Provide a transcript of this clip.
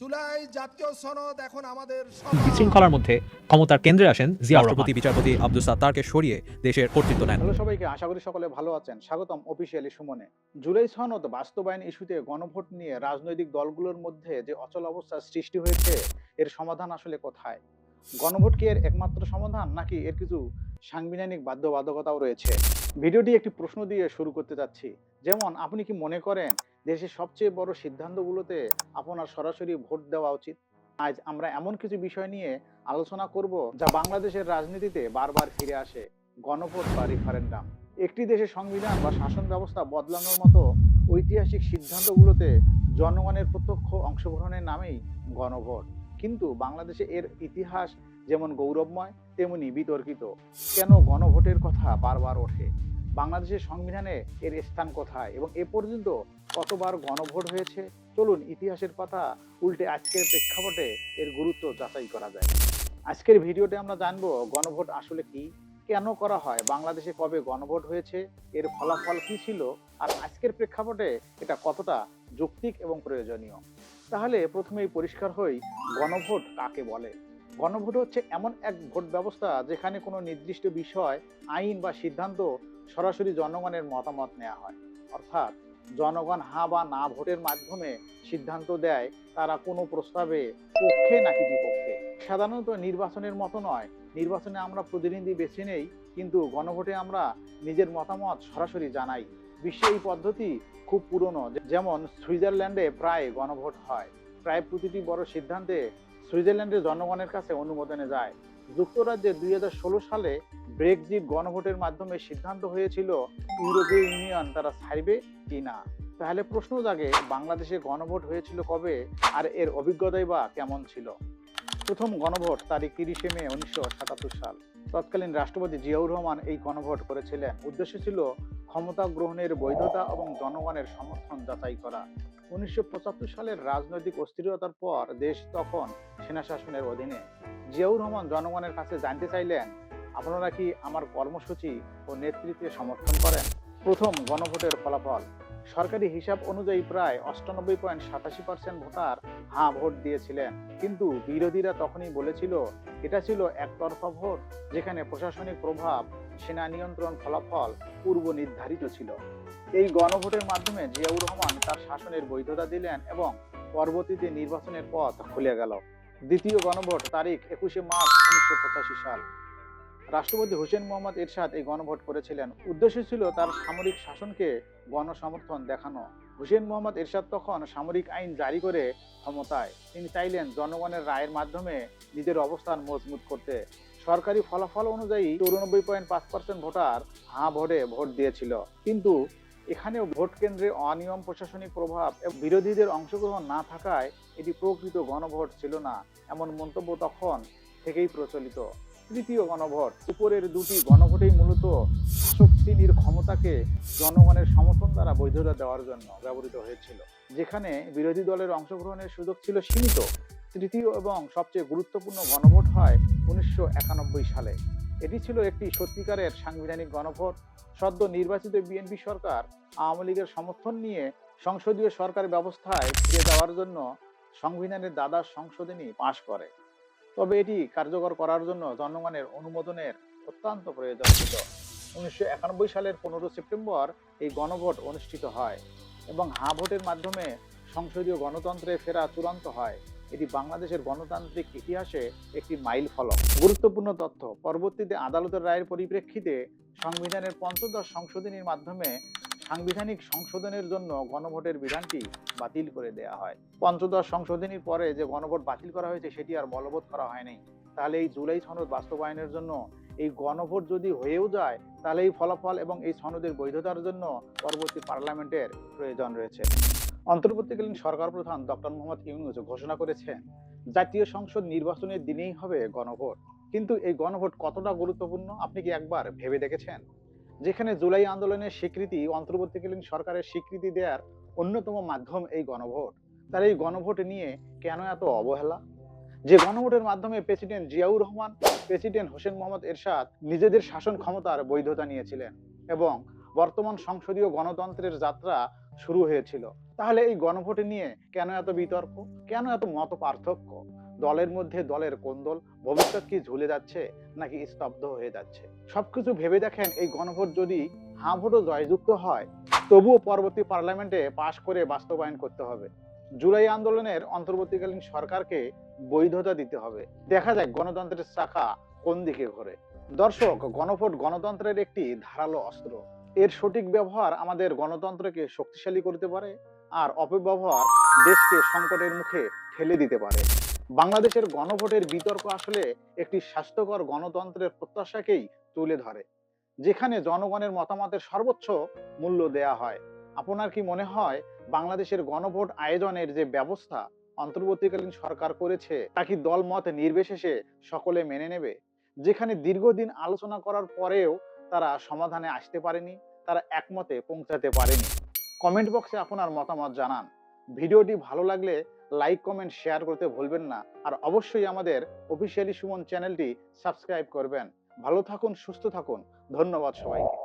জুলাই জাতীয় সনদ এখন আমাদের বিশৃঙ্খলার মধ্যে ক্ষমতার কেন্দ্রে আসেন রহমান রাষ্ট্রপতি বিচারপতি আব্দুল সাত্তারকে সরিয়ে দেশের কর্তৃত্ব নেন। হ্যালো সবাইকে আশা করি সকলে ভালো আছেন। স্বাগতম অফিসিয়ালি সুমনে। জুলাই সনদ বাস্তবায়ন ইস্যুতে গণভোট নিয়ে রাজনৈতিক দলগুলোর মধ্যে যে অচল অবস্থার সৃষ্টি হয়েছে এর সমাধান আসলে কোথায়? গণভোট কি এর একমাত্র সমাধান নাকি এর কিছু সাংবিধানিক বাধ্যবাধকতাও রয়েছে? ভিডিওটি একটি প্রশ্ন দিয়ে শুরু করতে যাচ্ছি যেমন আপনি কি মনে করেন দেশের সবচেয়ে বড় সিদ্ধান্তগুলোতে আপনার সরাসরি ভোট দেওয়া উচিত। আজ আমরা এমন কিছু বিষয় নিয়ে আলোচনা করব যা বাংলাদেশের রাজনীতিতে বারবার ফিরে আসে, গণভোট বা রিফারেন্ডাম একটি দেশের সংবিধান বা শাসন ব্যবস্থা বদলানোর মতো ঐতিহাসিক সিদ্ধান্তগুলোতে জনগণের প্রত্যক্ষ অংশগ্রহণের নামেই গণভোট। কিন্তু বাংলাদেশে এর ইতিহাস যেমন গৌরবময়, তেমনি বিতর্কিত। কেন গণভোটের কথা বারবার ওঠে? বাংলাদেশের সংবিধানে এর স্থান কোথায়? এবং এ পর্যন্ত কতবার গণভোট হয়েছে? চলুন ইতিহাসের পাতা উল্টে আজকের প্রেক্ষাপটে এর গুরুত্ব যাচাই করা যায়। আজকের ভিডিওতে আমরা জানব গণভোট আসলে কি? কেন করা হয়? বাংলাদেশে কবে গণভোট হয়েছে? এর ফলাফল কি ছিল? আর আজকের প্রেক্ষাপটে এটা কতটা যৌক্তিক এবং প্রয়োজনীয়? তাহলে প্রথমেই পরিষ্কার হই, গণভোট কাকে বলে? গণভোট হচ্ছে এমন এক ভোট ব্যবস্থা যেখানে কোনো নির্দিষ্ট বিষয়, আইন বা সিদ্ধান্ত সরাসরি জনগণের মতামত নেওয়া হয়। অর্থাৎ জনগণ হা বা না ভোটের মাধ্যমে সিদ্ধান্ত দেয় তারা কোনো প্রস্তাবে পক্ষে নাকি বিপক্ষে। সাধারণত নির্বাচনের মতো নয়। নির্বাচনে আমরা প্রতিনিধি বেছে নেই, কিন্তু গণভোটে আমরা নিজের মতামত সরাসরি জানাই। বিশ্বে এই পদ্ধতি খুব পুরনো, যেমন সুইজারল্যান্ডে প্রায় গণভোট হয়। প্রায় প্রতিটি বড় সিদ্ধান্তে সুইজারল্যান্ডের জনগণের কাছে অনুমোদনে যায়। যুক্তরাজ্যে দুই হাজার ষোলো সালে ব্রেক্সিট গণভোটের মাধ্যমে সিদ্ধান্ত হয়েছিল ইউরোপীয় ইউনিয়ন তারা ছাড়বে কি না। তাহলে প্রশ্ন জাগে, বাংলাদেশে গণভোট হয়েছিল কবে আর এর অভিজ্ঞতাই বা কেমন ছিল? প্রথম গণভোট তারিখ তিরিশে মে উনিশশো সাতাত্তর সাল। তৎকালীন রাষ্ট্রপতি জিয়াউর রহমান এই গণভোট করেছিলেন। উদ্দেশ্য ছিল ক্ষমতা গ্রহণের বৈধতা এবং জনগণের সমর্থন যাচাই করা। উনিশশো পঁচাত্তর সালের রাজনৈতিক অস্থিরতার পর দেশ তখন সেনা শাসনের অধীনে। জিয়াউর রহমান জনগণের কাছে জানতে চাইলেন, আপনারা কি আমার কর্মসূচি ও নেতৃত্বে সমর্থন করেন? প্রথম গণভোটের ফলাফল। সরকারি হিসাব অনুযায়ী প্রায় অষ্টানব্বই পয়েন্ট সাতাশি পার্সেন্ট ভোটার হাঁ ভোট দিয়েছিলেন। কিন্তু বিরোধীরা তখনই বলেছিল, এটা ছিল একতরফা ভোট, যেখানে প্রশাসনিক প্রভাব, সেনা নিয়ন্ত্রণ ফলাফল পূর্ব নির্ধারিত ছিল। এই গণভোটের মাধ্যমে জিয়াউর রহমান তার শাসনের বৈধতা দিলেন এবং পরবর্তীতে নির্বাচনের পথ খুলে গেল। দ্বিতীয় গণভোট তারিখ একুশে মার্চ উনিশশো পঁচাশি সাল। রাষ্ট্রপতি হোসেন মোহাম্মদ এরশাদ এই গণভোট করেছিলেন। উদ্দেশ্য ছিল তার সামরিক শাসনকে গণসমর্থন দেখানো। হোসেন মোহাম্মদ এরশাদ তখন সামরিক আইন জারি করে ক্ষমতায়। তিনি চাইলেন জনগণের রায়ের মাধ্যমে নিজের অবস্থান মজবুত করতে। সরকারি ফলাফল অনুযায়ী চৌরানব্বই পয়েন্ট পাঁচ পার্সেন্ট ভোটার হাঁ ভোটে ভোট দিয়েছিল। কিন্তু এখানেও ভোট কেন্দ্রে অনিয়ম, প্রশাসনিক প্রভাব এবং বিরোধীদের অংশগ্রহণ না থাকায় এটি প্রকৃত গণভোট ছিল না, এমন মন্তব্য তখন থেকেই প্রচলিত। তৃতীয় গণভোট, উপরের দুটি গণভোটেই মূলত শ্রেণির ক্ষমতাকে জনগণের সমর্থন দ্বারা বৈধতা দেওয়ার জন্য ব্যবহৃত হয়েছিল, যেখানে বিরোধী দলের অংশগ্রহণের সুযোগ ছিল সীমিত। তৃতীয় এবং সবচেয়ে গুরুত্বপূর্ণ গণভোট হয় উনিশশো একানব্বই সালে। এটি ছিল একটি সত্যিকারের সাংবিধানিক গণভোট। সদ্য নির্বাচিত বিএনপি সরকার আওয়ামী লীগের সমর্থন নিয়ে সংসদীয় সরকার ব্যবস্থায় ফিরে যাওয়ার জন্য সংবিধানের দ্বাদশ সংশোধনী পাশ করে। তবে এটি কার্যকর করার জন্য জনগণের অনুমোদনের অত্যন্ত প্রয়োজন ছিল। উনিশশো একানব্বই সালের পনেরো সেপ্টেম্বর এই গণভোট অনুষ্ঠিত হয় এবং হা ভোটের মাধ্যমে সংসদীয় গণতন্ত্রে ফেরা চূড়ান্ত হয়। এটি বাংলাদেশের গণতান্ত্রিক ইতিহাসে একটি মাইল ফলক। গুরুত্বপূর্ণ তথ্য, পরবর্তীতে আদালতের রায়ের পরিপ্রেক্ষিতে সংবিধানের পঞ্চদশ সংশোধনীর মাধ্যমে সাংবিধানিক সংশোধনের জন্য গণভোটের বিধানটি বাতিল করে দেয়া হয়। পঞ্চদশ সংশোধনীর পরে যে গণভোট বাতিল করা হয়েছে, সেটি আর বলবৎ করা হয়নি। তাহলে এই জুলাই সনদ বাস্তবায়নের জন্য এই গণভোট যদি হয়েও যায়, তাহলে এই ফলাফল এবং এই সনদের বৈধতার জন্য পরবর্তী পার্লামেন্টের প্রয়োজন রয়েছে। অন্তর্বর্তীকালীন সরকার প্রধান ডক্টর মোহাম্মদ ইউনুস ঘোষণা করেছেন, জাতীয় সংসদ নির্বাচনের দিনেই হবে গণভোট। কিন্তু এই গণভোট কতটা গুরুত্বপূর্ণ আপনি কি একবার ভেবে দেখেছেন? যেখানে জুলাই আন্দোলনের স্বীকৃতি, অন্তর্বর্তীকালীন সরকারের স্বীকৃতি দেওয়ার অন্যতম মাধ্যম এই গণভোট। তার এই গণভোট নিয়ে কেন এত অবহেলা? যে গণভোটের মাধ্যমে প্রেসিডেন্ট জিয়াউর রহমান, প্রেসিডেন্ট হোসেন মোহাম্মদ এরশাদ নিজেদের শাসন ক্ষমতার বৈধতা নিয়েছিলেন এবং বর্তমান সংসদীয় গণতন্ত্রের যাত্রা শুরু হয়েছিল। তাহলে এই গণভোট নিয়ে কেন এত বিতর্ক? কেন এত মত পার্থক্য দলের মধ্যে দলের কোন্দল ভবিষ্যৎ কি ঝুলে যাচ্ছে নাকি স্তব্ধ হয়ে যাচ্ছে? সবকিছু ভেবে দেখেন এই গণভোট যদি হাঁ ভোটও জয়যুক্ত হয়, তবুও পরবর্তী পার্লামেন্টে পাশ করে বাস্তবায়ন করতে হবে। জুলাই আন্দোলনের অন্তর্বর্তীকালীন সরকারকে বৈধতা দিতে হবে। দেখা যাক গণতন্ত্রের শাখা কোন দিকে ঘোরে। দর্শক, গণভোট গণতন্ত্রের একটি ধারালো অস্ত্র। এর সঠিক ব্যবহার আমাদের গণতন্ত্রকে শক্তিশালী করতে পারে আর অপব্যবহার দেশকে সংকটের মুখে ঠেলে দিতে পারে। বাংলাদেশের গণভোটের বিতর্ক আসলে একটি স্বাস্থ্যকর গণতন্ত্রের প্রত্যাশাকেই তুলে ধরে, যেখানে জনগণের মতামতের সর্বোচ্চ মূল্য দেয়া হয়। আপনার কি মনে হয় বাংলাদেশের গণভোট আয়োজনের যে ব্যবস্থা অন্তর্বর্তীকালীন সরকার করেছে, তা কি দলমত নির্বিশেষে সকলে মেনে নেবে? যেখানে দীর্ঘদিন আলোচনা করার পরেও তারা সমাধানে আসতে পারেনি, তারা একমতে পৌঁছাতে পারেনি। কমেন্ট বক্সে আপনার মতামত জানান। ভিডিওটি ভালো লাগলে লাইক, কমেন্ট, শেয়ার করতে ভুলবেন না। আর অবশ্যই আমাদের অফিসিয়ালি সুমন চ্যানেলটি সাবস্ক্রাইব করবেন। ভালো থাকুন, সুস্থ থাকুন। ধন্যবাদ সবাইকে।